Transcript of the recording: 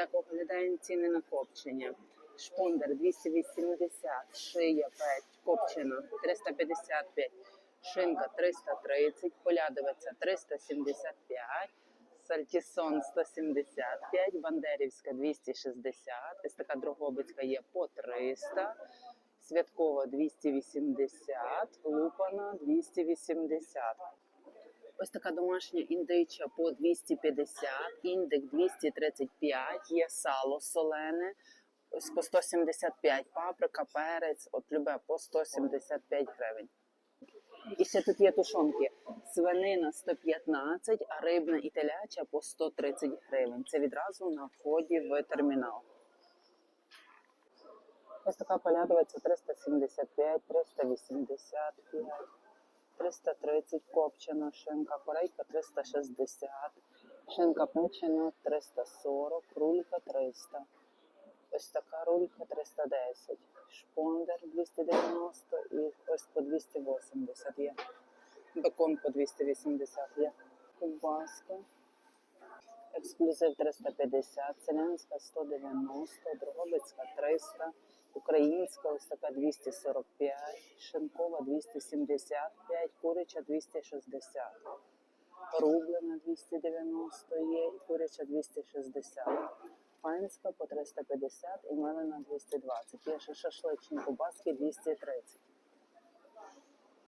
Так оглядаємо ціни на копчення. Шпондер 280, шия 5, копчена 355, шинка 330, полядовиця 375, сальтісон 175, бандерівська 260, ось така дрогобицька є по 300, святкова 280, лупана 280. Ось така домашня індича по 250, індик 235, є сало солене, ось по 175, паприка, перець, от любе по 175 гривень. І ще тут є тушонки. Свинина 115, а рибна і теляча по 130 гривень. Це відразу на вході в термінал. Ось така полядовиця 375, 385. 330 копчена шинка, корейка 360, шинка печена 340, рулька 300. Ось така рулька 310, шпондер 290 і ось по 280 є. Бекон по 280 є. Ковбаска. Ексклюзив 350, селянська 190, Дрогобицька 300, українська ось така 245, шинкова 275, куряча 260, рублена 290 є і куряча 260. Панська по 350 і мелена 220. Є ще шашличні кубаски 230.